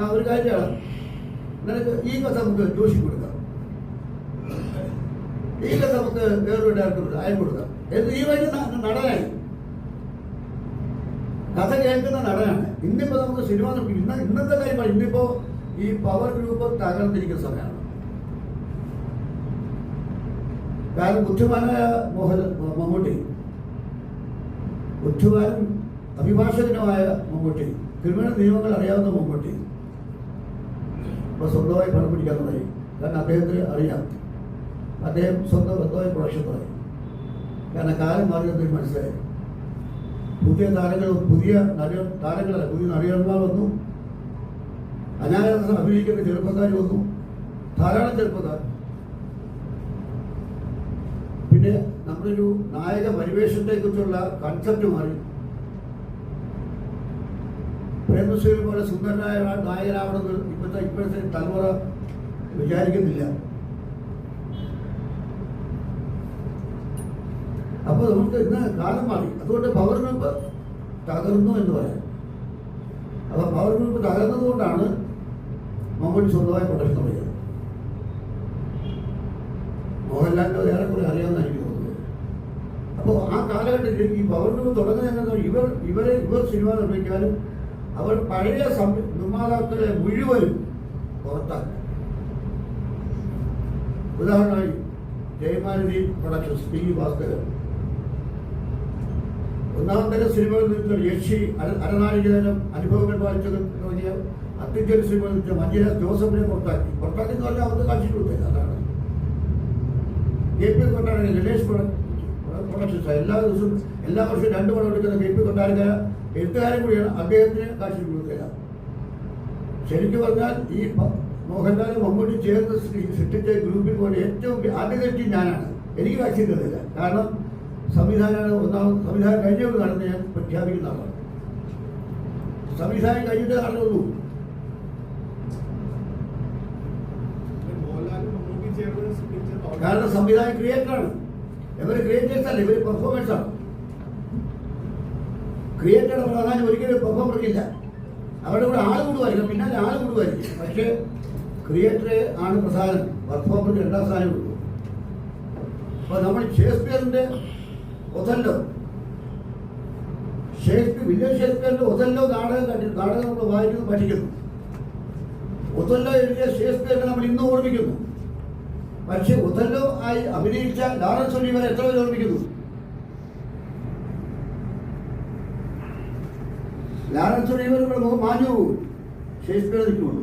ആ ഒരു കാര്യമാണ്. നിനക്ക് ഈ കഥ നമുക്ക് ജോഷി കൊടുക്കാം. ഈ കഥ നമുക്ക് വേറൊരു ഡയറക്ടർ അയം കൊടുക്കാം. എന്ന് ഈ വഴി നടനായി. കഥ കേൾക്കുന്ന നടനാണ്. ഇന്നിപ്പോ നമുക്ക് സിനിമ നോക്കി. ഇന്ന ഇന്നത്തെ കാര്യമാണ് ഇന്നിപ്പോ ഈ പവർ ഗ്രൂപ്പ് തകർന്നിരിക്കുന്ന സമയമാണ്. കാരണം ബുദ്ധിമാനായ മോഹൻ മമ്മൂട്ടി ബുദ്ധിമാനും അഭിഭാഷകനുമായ മമ്മൂട്ടി ക്രിമിനൽ നിയമങ്ങൾ അറിയാവുന്ന മമ്മൂട്ടി ഇപ്പൊ സ്വന്തമായി പണം പിടിക്കാൻ തുടങ്ങി. കാരണം അദ്ദേഹത്തിന് അറിയാം. അദ്ദേഹം സ്വന്തം സ്വന്തമായി പ്രൊഡക്ഷൻ തുടങ്ങി. കാരണം കാലം മാറിയതിൽ മനസ്സിലായി. പുതിയ താരങ്ങൾ പുതിയ നടി താരങ്ങളല്ല പുതിയ നടികന്മാർ വന്നു. അനായാസം അഭിനയിക്കുന്ന ചെറുപ്പക്കാർ വന്നു. ധാരാളം ചെറുപ്പക്കാർ. പിന്നെ നമ്മളൊരു നായക പരിവേഷത്തെ കുറിച്ചുള്ള കൺസെപ്റ്റ് മാറി. പ്രേമശ്രീ പോലെ സുന്ദരനായ നായകനാവണമെന്ന് ഇപ്പോഴത്തെ ഇപ്പോഴത്തെ തലമുറ വിചാരിക്കുന്നില്ല. അപ്പൊ നമുക്ക് ഇന്ന് കാലം മാറി. അതുകൊണ്ട് പവർ ഗ്രൂപ്പ് തകർന്നു എന്ന് പറയാം. അപ്പൊ പവർ ഗ്രൂപ്പ് തകർന്നതുകൊണ്ടാണ് മമ്മൂട്ടി സ്വന്തമായി പ്രൊഡക്ഷൻ തുടങ്ങിയത്. മോഹൻലാലിന്റെ ഏറെക്കുറെ അറിയാമെന്ന് എനിക്ക് തോന്നുന്നത്. അപ്പോൾ ആ കാലഘട്ടത്തിൽ ഈ പവർ ഗ്രൂപ്പ് തുടങ്ങുന്ന ഇവർ ഇവരെ ഇവർ സിനിമ നിർമ്മിക്കാനും അവർ പഴയ നിർമ്മാതാക്കളെ മുഴുവനും പുറത്താക്കി. ഉദാഹരണമായി ജയമാരുതി പ്രൊഡക്ഷൻസ് പി ഭാസ്കരൻ. ഒന്നാം തരം സിനിമകളിൽ നിന്ന് യക്ഷി അര- അരനാഴികതരം അനുഭവങ്ങൾ പാലിച്ചത് തുടങ്ങിയ അത്യുജ്വല സിനിമകളിൽ നിന്ന് മഞ്ജുല ജോസഫിനെ പുറത്താക്കി. പുറത്താക്കി എന്ന് പറഞ്ഞാൽ അവർക്ക് കാശി കൊടുത്തില്ല അതാണ്. കെ പി കൊണ്ടാണെങ്കിൽ ഗണേഷ് പ്രൊഡക്ഷൻസ് എല്ലാ ദിവസവും എല്ലാ വർഷവും രണ്ട് പടം എടുക്കുന്ന കെ പി കൊണ്ടാരക എഴുത്തുകാരൻ കൂടിയാണ് അദ്ദേഹത്തിന് കാശി കൊടുക്കുക. ശരിക്കും പറഞ്ഞാൽ ഈ മോഹൻലാലും മമ്മൂട്ടി ചേർന്ന് സൃഷ്ടി- സൃഷ്ടിച്ച ഗ്രൂപ്പിൽ പോലെ ഏറ്റവും ആദ്യത്തെ ആദ്യ തെറ്റി ഞാനാണ്. എനിക്ക് കാശി തന്നില്ല. കാരണം സംവിധാനം ഒന്നാമത് സംവിധാനം കഴിഞ്ഞുകൊണ്ട് നടന്ന് ഞാൻ പ്രഖ്യാപിക്കുന്ന ആളാണ്. സംവിധാനം കഴിഞ്ഞിട്ട് നടന്നുള്ളൂ. കാരണം സംവിധാനം ക്രിയേറ്ററാണ്. ഇവർ ക്രിയേറ്റേഴ്സ് അല്ല ഇവർ പെർഫോമൻസ് ആണ് ക്രിയേറ്ററുടെ പ്രാധാന്യം ഒരിക്കലും പെർഫോമർക്കില്ല അവരുടെ കൂടെ ആൾ കൂടുമായിരിക്കും പിന്നാലെ ആൾ കൂടുമായിരിക്കും. പക്ഷേ ക്രിയേറ്റർ ആണ് പ്രധാനം പെർഫോമറിന് രണ്ടാം സ്ഥാനം കൊടുക്കും അപ്പോൾ നമ്മൾ ഷേക്സ്പിയറിന്റെ ഒതല്ലോ. ഷേക്സ്പിയർ വില്യം ഷേക്സ്പിയറിന്റെ ഒതല്ലോ നാടകം കണ്ടി നാടകം നമ്മൾ വായിക്കുന്നു പഠിക്കുന്നു. ഒതല്ലോ എഴുതിയ ഷേക്സ്പിയറിനെ നമ്മൾ ഇന്ന് ഓർമ്മിക്കുന്നു. പക്ഷെ ഒതല്ലോ ആയി അഭിനയിച്ച ലോറൻസ് ഒലിവർ എത്ര പേര് ഓർമ്മിക്കുന്നു? ലോറൻസ് ഒലിവർ മുഖം മാഞ്ഞു ഷേക്സ്പിയർ നിൽക്കുള്ളൂ